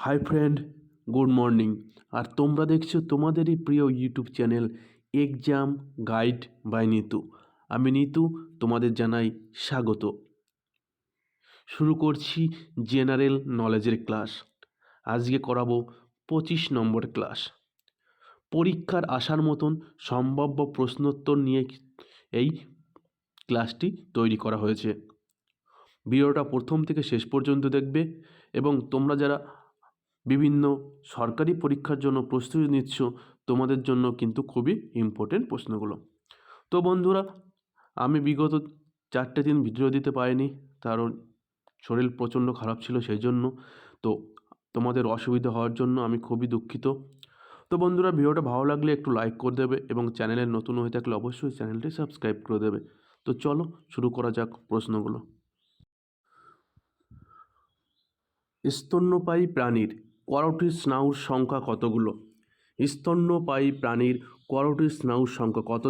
Hi friend, good morning. আর তোমরা দেখছ তোমাদেরই প্রিয় YouTube channel exam guide by Nitu. আমি নিতু, তোমাদের জানাই স্বাগত। শুরু করছি জেনারেল নলেজের ক্লাস। আজকে করাবো পঁচিশ নম্বর ক্লাস। পরীক্ষার আসার মতন সম্ভাব্য প্রশ্নোত্তর নিয়ে এই ক্লাসটি তৈরি করা হয়েছে। ভিডিওটা প্রথম থেকে শেষ পর্যন্ত দেখবে এবং তোমরা যারা বিভিন্ন সরকারি পরীক্ষার জন্য প্রস্তুতি নিচ্ছ, তোমাদের জন্য কিন্তু খুবই ইম্পর্টেন্ট প্রশ্নগুলো। তো বন্ধুরা, আমি বিগত চারটে দিন ভিডিও দিতে পারিনি, কারণ শরীর প্রচণ্ড খারাপ ছিল সেই জন্য তো তোমাদের অসুবিধা হওয়ার জন্য আমি খুবই দুঃখিত। তো বন্ধুরা, ভিডিওটা ভালো লাগলে একটু লাইক করে দেবে এবং চ্যানেলে নতুন হয়ে থাকলে অবশ্যই চ্যানেলটি সাবস্ক্রাইব করে দেবে। তো চলো, শুরু করা যাক প্রশ্নগুলো। স্তন্যপায়ী প্রাণীর করোটি স্নায়ুর সংখ্যা কতগুলো? স্তন্যপায়ী প্রাণীর করোটি স্নায়ুর সংখ্যা কত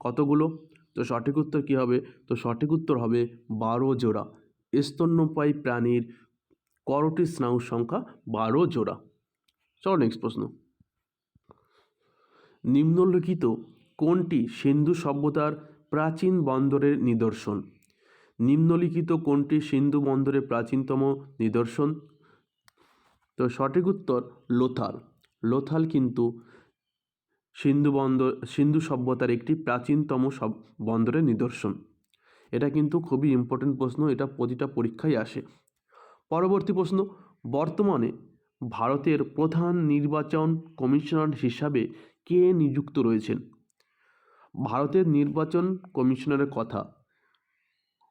কতগুলো? তো সঠিক উত্তর কী হবে? তো সঠিক উত্তর হবে বারো জোড়া। স্তন্যপায়ী প্রাণীর করোটি স্নায়ুর সংখ্যা বারো জোড়া। চলো নেক্সট প্রশ্ন। নিম্নলিখিত কোনটি সিন্ধু সভ্যতার প্রাচীন বন্দরের নিদর্শন? নিম্নলিখিত কোনটি সিন্ধু বন্দরের প্রাচীনতম নিদর্শন? তো সঠিক উত্তর, লোথাল। লোথাল কিন্তু সিন্ধু বন্দর, সিন্ধু সভ্যতার একটি প্রাচীনতম সব বন্দরের নিদর্শন। এটা কিন্তু খুবই ইম্পর্টেন্ট প্রশ্ন, এটা প্রতিটা পরীক্ষায় আসে। পরবর্তী প্রশ্ন, বর্তমানে ভারতের প্রধান নির্বাচন কমিশনার হিসাবে কে নিযুক্ত রয়েছেন? ভারতের নির্বাচন কমিশনারের কথা,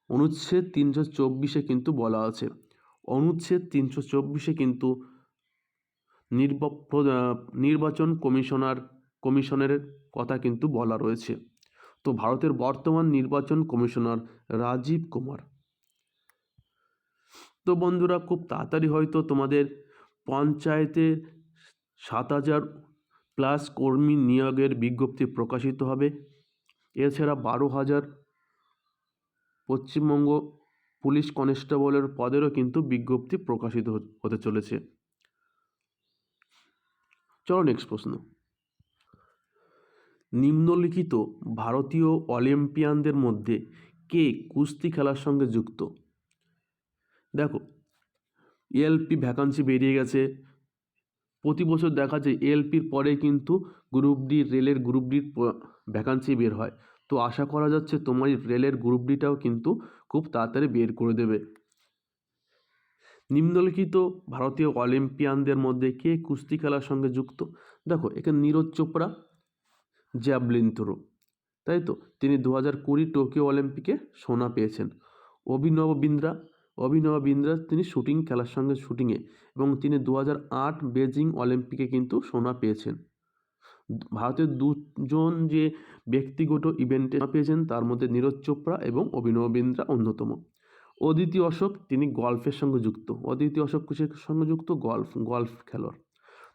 অনুচ্ছেদ তিনশো চব্বিশে কিন্তু বলা আছে। অনুচ্ছেদ তিনশো চব্বিশে কিন্তু নির্বাচন কমিশনার, কমিশনের কথা কিন্তু বলা রয়েছে। তো ভারতের বর্তমান নির্বাচন কমিশনার রাজীব কুমার। তো বন্ধুরা, খুব তাড়াতাড়ি হয়তো তোমাদের পঞ্চায়েতে সাত হাজার প্লাস কর্মী নিয়োগের বিজ্ঞপ্তি প্রকাশিত হবে। এছাড়া বারো হাজার পশ্চিমবঙ্গ পুলিশ কনস্টেবলের পদেরও কিন্তু বিজ্ঞপ্তি প্রকাশিত হতে চলেছে। চলো নেক্সট প্রশ্ন। নিম্নলিখিত ভারতীয় অলিম্পিয়ানদের মধ্যে কে কুস্তি খেলার সঙ্গে যুক্ত? দেখো এলপি ভ্যাকান্সি বেরিয়ে গেছে। প্রতি বছর দেখা যায় এলপির পরে কিন্তু গ্রুপ ডি রেলের গ্রুপ ডির ভ্যাকান্সি বের হয়। তো আশা করা যাচ্ছে তোমার রেলের গ্রুপ ডিটাও কিন্তু খুব তাড়াতাড়ি বের করে দেবে। নিম্নলিখিত ভারতীয় অলিম্পিয়ানদের মধ্যে কে কুস্তি খেলার সঙ্গে যুক্ত? দেখো, এখানে নীরজ চোপড়া, জ্যাভলিন থ্রো, তাই তো? তিনি দু হাজার কুড়ি টোকিও অলিম্পিকে সোনা পেয়েছেন। অভিনব বিন্দ্রা অভিনব বিন্দ্রা তিনি শুটিং, খেলার সঙ্গে শুটিংয়ে এবং তিনি দু হাজার আট বেজিং অলিম্পিকে কিন্তু সোনা পেয়েছেন। ভারতের দুজন যে ব্যক্তিগত ইভেন্টে পেয়েছেন, তার মধ্যে নীরজ চোপড়া এবং অভিনব বিন্দ্রা অন্যতম। অদিতি অশোক, তিনি গল্ফের সঙ্গে যুক্ত। অদিতি অশোক কিসের সঙ্গে যুক্ত? গল্ফ গল্ফ খেলোয়াড়।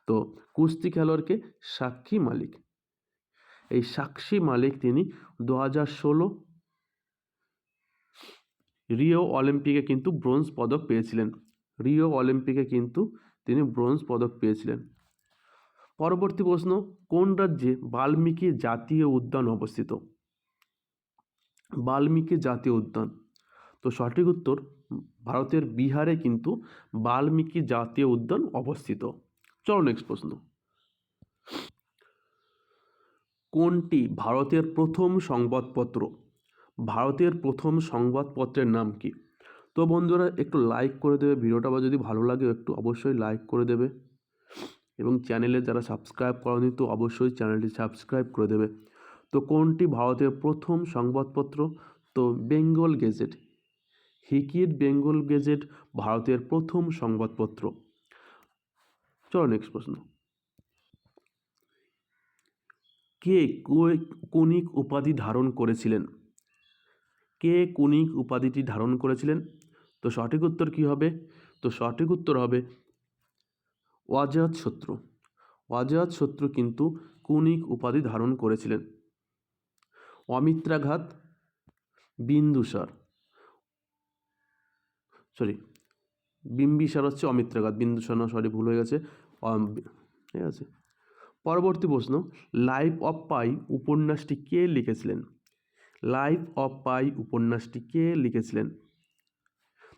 তো কুস্তি খেলোয়াড়কে সাক্ষী মালিক। এই সাক্ষী মালিক তিনি দু হাজার ষোলো রিও অলিম্পিকে কিন্তু ব্রোঞ্জ পদক পেয়েছিলেন। রিও অলিম্পিকে কিন্তু তিনি ব্রোঞ্জ পদক পেয়েছিলেন। পরবর্তী প্রশ্ন, কোন রাজ্যে বাল্মীকি জাতীয় উদ্যান অবস্থিত? বাল্মীকি জাতীয় উদ্যান। তো সঠিক উত্তর, ভারতের বিহারে কিন্তু বাল্মীকি জাতীয় উদ্যান অবস্থিত। চলো নেক্সট প্রশ্ন। কোনটি ভারতের প্রথম সংবাদপত্র? ভারতের প্রথম সংবাদপত্রের নাম কি? তো বন্ধুরা, একটু লাইক করে দেবে ভিডিওটা, বা যদি ভালো লাগে একটু অবশ্যই লাইক করে দেবে। এবং চ্যানেলে যারা সাবস্ক্রাইব করেনি, তো অবশ্যই চ্যানেলটি সাবস্ক্রাইব করে দেবে। তো কোনটি ভারতের প্রথম সংবাদপত্র? তো বেঙ্গল গেজেট। হিকির বেঙ্গল গেজেট ভারতের প্রথম সংবাদপত্র। চলো নেক্সট প্রশ্ন। কে কুনিক উপাধি ধারণ করেছিলেন? কে কুনিক উপাধিটি ধারণ করেছিলেন? তো সঠিক উত্তর কী হবে? তো সঠিক উত্তর হবে অজাত শত্রু। অজাত শত্রু কিন্তু কুনিক উপাধি ধারণ করেছিলেন। অমিত্রাঘাত বিন্দুসার। সরি বিম্বিসার হচ্ছে অমিত্রাঘাত। বিন্দুসার না সরি ভুল হয়ে গেছে। ঠিক আছে। পরবর্তী প্রশ্ন লাইফ অফ পাই উপন্যাসটি কে লিখেছিলেন? লাইফ অফ পাই উপন্যাসটি কে লিখেছিলেন?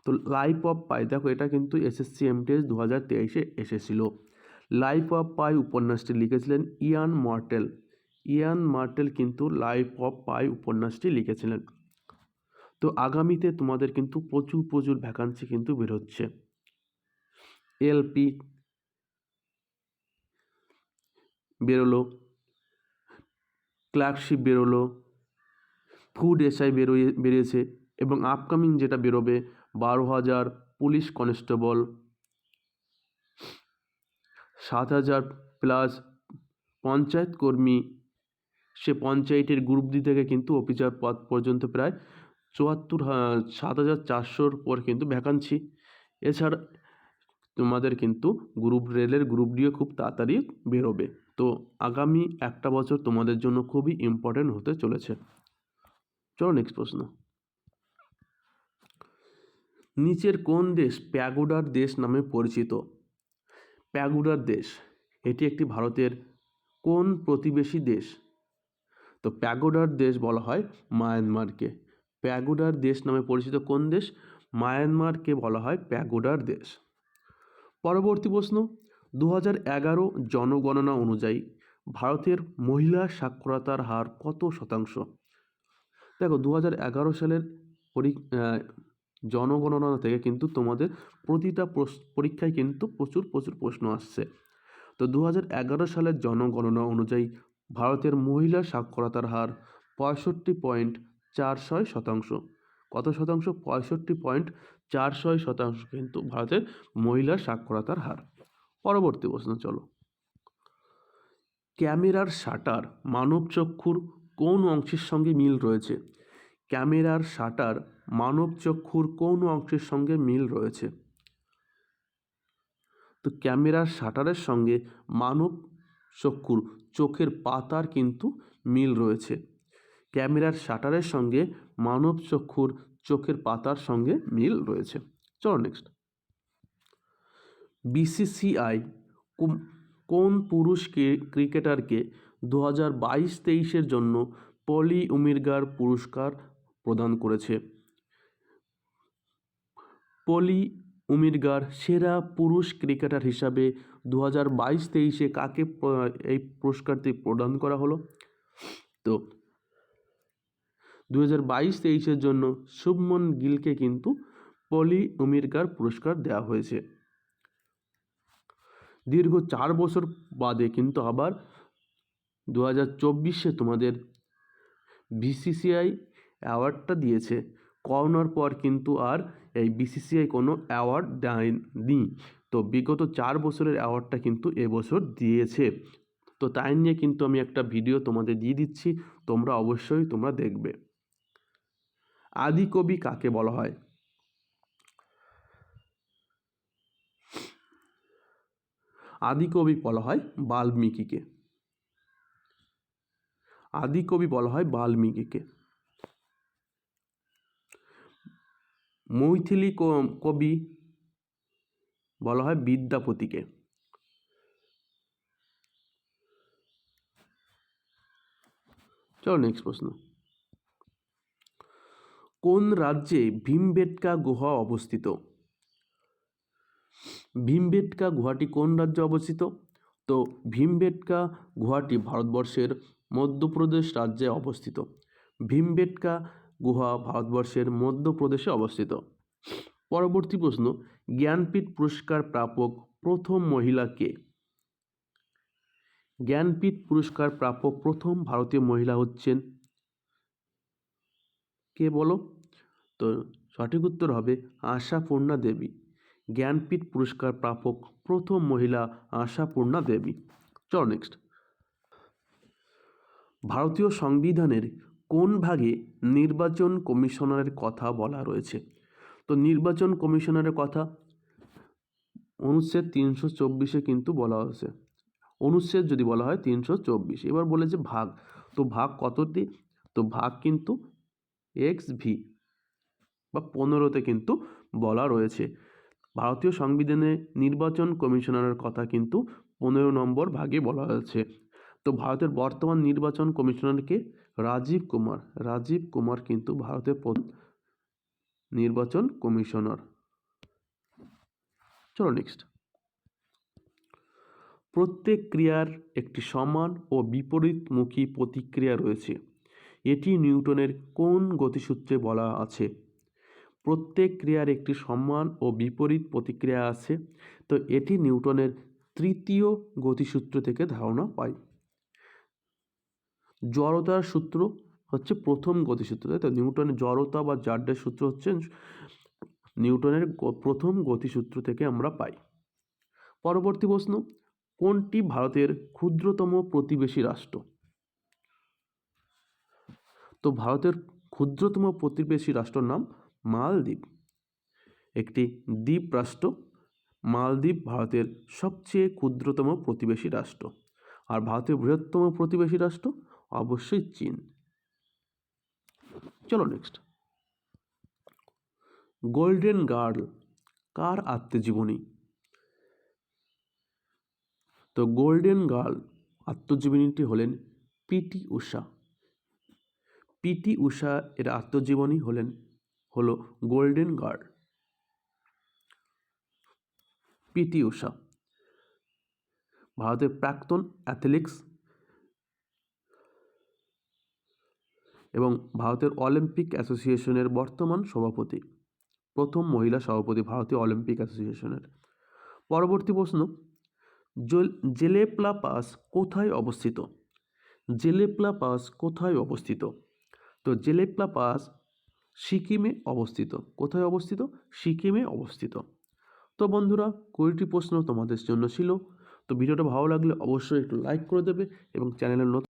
তো লাইফ অফ পাই দেখো, এটা কিন্তু এসএসসি এমটিএস দু হাজার তেইশে এসেছিল। লাইফ অফ পাই উপন্যাসটি লিখেছিলেন ইয়ান মার্টেল ইয়ান মার্টেল কিন্তু লাইফ অফ পাই উপন্যাসটি লিখেছিলেন। তো আগামীতে তোমাদের কিন্তু প্রচুর প্রচুর ভ্যাকান্সি কিন্তু বেরোচ্ছে। এলপি বেরোলো, ক্লার্কশিপ বেরোলো ফুড এসআই বেরোয়, বেরিয়েছে এবং আপকামিং যেটা বেরোবে, বারো হাজার পুলিশ কনস্টেবল সাত হাজার প্লাস পঞ্চায়েত কর্মী, সে পঞ্চায়েতের গ্রুপ ডি থেকে কিন্তু অফিসার পদ পর্যন্ত প্রায় চুয়াত্তর হা- সাত হাজার চারশোর পর কিন্তু ভ্যাকান্সি এছাড়া তোমাদের কিন্তু গ্রুপ রেলের গ্রুপ ডিও খুব তাড়াতাড়ি বেরোবে। তো আগামী একটা বছর তোমাদের জন্য খুবই ইম্পর্টেন্ট হতে চলেছে। চলো নেক্সট প্রশ্ন। নিচের কোন দেশ প্যাগোডার দেশ নামে পরিচিত? প্যাগোডার দেশ, এটি একটি ভারতের কোন প্রতিবেশী দেশ? তো প্যাগোডার দেশ বলা হয় মায়ানমারকে। প্যাগোডার দেশ নামে পরিচিত কোন দেশ? মায়ানমারকে বলা হয় প্যাগোডার দেশ। পরবর্তী প্রশ্ন দু এগারো জনগণনা অনুযায়ী ভারতের মহিলা সাক্ষরতার হার কত শতাংশ? দেখো দু এগারো সালের পরি জনগণনা থেকে কিন্তু তোমাদের প্রতিটা পরীক্ষায় কিন্তু প্রচুর প্রচুর প্রশ্ন আসছে। তো দু হাজার এগারো সালের জনগণনা অনুযায়ী ভারতের মহিলা সাক্ষরতার হার পঁয়ষট্টি পয়েন্ট চার ছয় শতাংশ। কত শতাংশ? পঁয়ষট্টি পয়েন্ট চার ছয় শতাংশ। কিন্তু ভারতের মহিলা সাক্ষরতার হার। পরবর্তী প্রশ্ন চলো। ক্যামেরার শাটার মানব চক্ষুর কোন অংশের সঙ্গে মিল রয়েছে? ক্যামেরার শাটার মানব চক্ষুর কোন অংশের সঙ্গে মিল রয়েছে? তো ক্যামেরার শাটারের সঙ্গে মানব চক্ষুর চোখের পাতার কিন্তু মিল রয়েছে। ক্যামেরার শাটারের সঙ্গে মানব চক্ষুর চোখের পাতার সঙ্গে মিল রয়েছে। চলো নেক্সট বিসিসিআই কোন পুরুষ ক্রিকেটারকে দু হাজার বাইশ তেইশের জন্য পলি উমিরগার পুরস্কার প্রদান করেছে? পলি উমিরগার সেরা পুরুষ ক্রিকেটার হিসাবে দু হাজার বাইশ তেইশে কাকে এই পুরস্কারটি প্রদান করা হলো? তো দু হাজার বাইশ তেইশের জন্য শুভমন গিলকে কিন্তু পলি উমিরগার পুরস্কার দেওয়া হয়েছে। দীর্ঘ চার বছর বাদে কিন্তু আবার দু হাজার চব্বিশে তোমাদের বিসিসিআই অ্যাওয়ার্ডটা দিয়েছে। করোনার পর কিন্তু আর এই বিসিসিআই কোনো অ্যাওয়ার্ড দেয়নি। তো বিগত চার বছরের অ্যাওয়ার্ডটা কিন্তু এবছর দিয়েছে। তো তাই নিয়ে কিন্তু আমি একটা ভিডিও তোমাদের দিয়ে দিচ্ছি। তোমরা অবশ্যই তোমরা দেখবে। আদিকবি কাকে বলা হয়? আদিকবি বলা হয় বাল্মীকিকে। আদিকবি বলা হয় বাল্মীকিকে। মৈথিলি কবি বলা হয় বিদ্যাপতিকে। চলো নেক্সট প্রশ্ন। কোন রাজ্যে ভীমবেটকা গুহা অবস্থিত? ভীমবেটকা গুহাটি কোন রাজ্যে অবস্থিত? তো ভীমবেটকা গুহাটি ভারতবর্ষের মধ্যপ্রদেশ রাজ্যে অবস্থিত। ভীমবেটকা গুহা ভারতবর্ষের মধ্যপ্রদেশে অবস্থিত। পরবর্তী প্রশ্ন, জ্ঞানপীঠ পুরস্কার প্রাপক প্রথম মহিলা কে? জ্ঞানপীঠ পুরস্কার প্রাপক প্রথম ভারতীয় মহিলা হচ্ছেন কে বলো? তো সঠিক উত্তর হবে আশাপূর্ণা দেবী। জ্ঞানপীঠ পুরস্কার প্রাপক প্রথম মহিলা আশাপূর্ণা দেবী। চলো নেক্সট ভারতীয় সংবিধানের কোন ভাগে নির্বাচন কমিশনারের কথা বলা রয়েছে? তো নির্বাচন কমিশনারের কথা অনুচ্ছেদ তিনশো চব্বিশে কিন্তু বলা হয়েছে। অনুচ্ছেদ যদি বলা হয় তিনশো চব্বিশ। এবার বলেছে ভাগ। তো ভাগ কতটি? তো ভাগ কিন্তু এক্স ভি বা পনেরোতে কিন্তু বলা রয়েছে। ভারতীয় সংবিধানে নির্বাচন কমিশনারের কথা কিন্তু পনেরো নম্বর ভাগে বলা হয়েছে। তো ভারতের বর্তমান নির্বাচন কমিশনারকে রাজীব কুমার রাজীব কুমার কিন্তু ভারতের নির্বাচন কমিশনার। চলো নেক্সট প্রত্যেক ক্রিয়ার একটি সমান ও বিপরীতমুখী প্রতিক্রিয়া রয়েছে। এটি নিউটনের কোন গতিসূত্রে বলা আছে? প্রত্যেক ক্রিয়ার একটি সম্মান ও বিপরীত প্রতিক্রিয়া আছে, তো এটি নিউটনের তৃতীয় গতিসূত্র থেকে ধারণা পাই জড়তার সূত্র হচ্ছে প্রথম গতিসূত্র, তাই তো? নিউটনের জড়তা বা জাড্ডের সূত্র হচ্ছে নিউটনের প্রথম গতিসূত্র থেকে আমরা পাই। পরবর্তী প্রশ্ন, কোনটি ভারতের ক্ষুদ্রতম প্রতিবেশী রাষ্ট্র? তো ভারতের ক্ষুদ্রতম প্রতিবেশী রাষ্ট্রের নাম মালদ্বীপ। একটি দ্বীপ রাষ্ট্র। মালদ্বীপ ভারতের সবচেয়ে ক্ষুদ্রতম প্রতিবেশী রাষ্ট্র। আর ভারতের বৃহত্তম প্রতিবেশী রাষ্ট্র অবশ্যই চীন। চলো নেক্সট গোল্ডেন গার্ল কার আত্মজীবনী? তো গোল্ডেন গার্ল আত্মজীবনীটি হলেন পিটি উষা পিটি উষা এর আত্মজীবনী হলেন, হলো গোল্ডেন গার্ল পিটি উষা, ভারতের প্রাক্তন অ্যাথলেটিক্স এবং ভারতের অলিম্পিক অ্যাসোসিয়েশনের বর্তমান সভাপতি, প্রথম মহিলা সভাপতি ভারতীয় অলিম্পিক অ্যাসোসিয়েশনের। পরবর্তী প্রশ্ন, জল- জেলেপ্লা পাস কোথায় অবস্থিত? জেলেপ্লা পাস কোথায় অবস্থিত? তো জেলেপ্লা পাস সিকিমে অবস্থিত। কোথায় অবস্থিত? সিকিমে অবস্থিত। তো বন্ধুরা, কুড়িটি প্রশ্ন তোমাদের জন্য ছিল। তো ভিডিওটা ভালো লাগলে অবশ্যই একটু লাইক করে দেবে এবং চ্যানেলের নতুন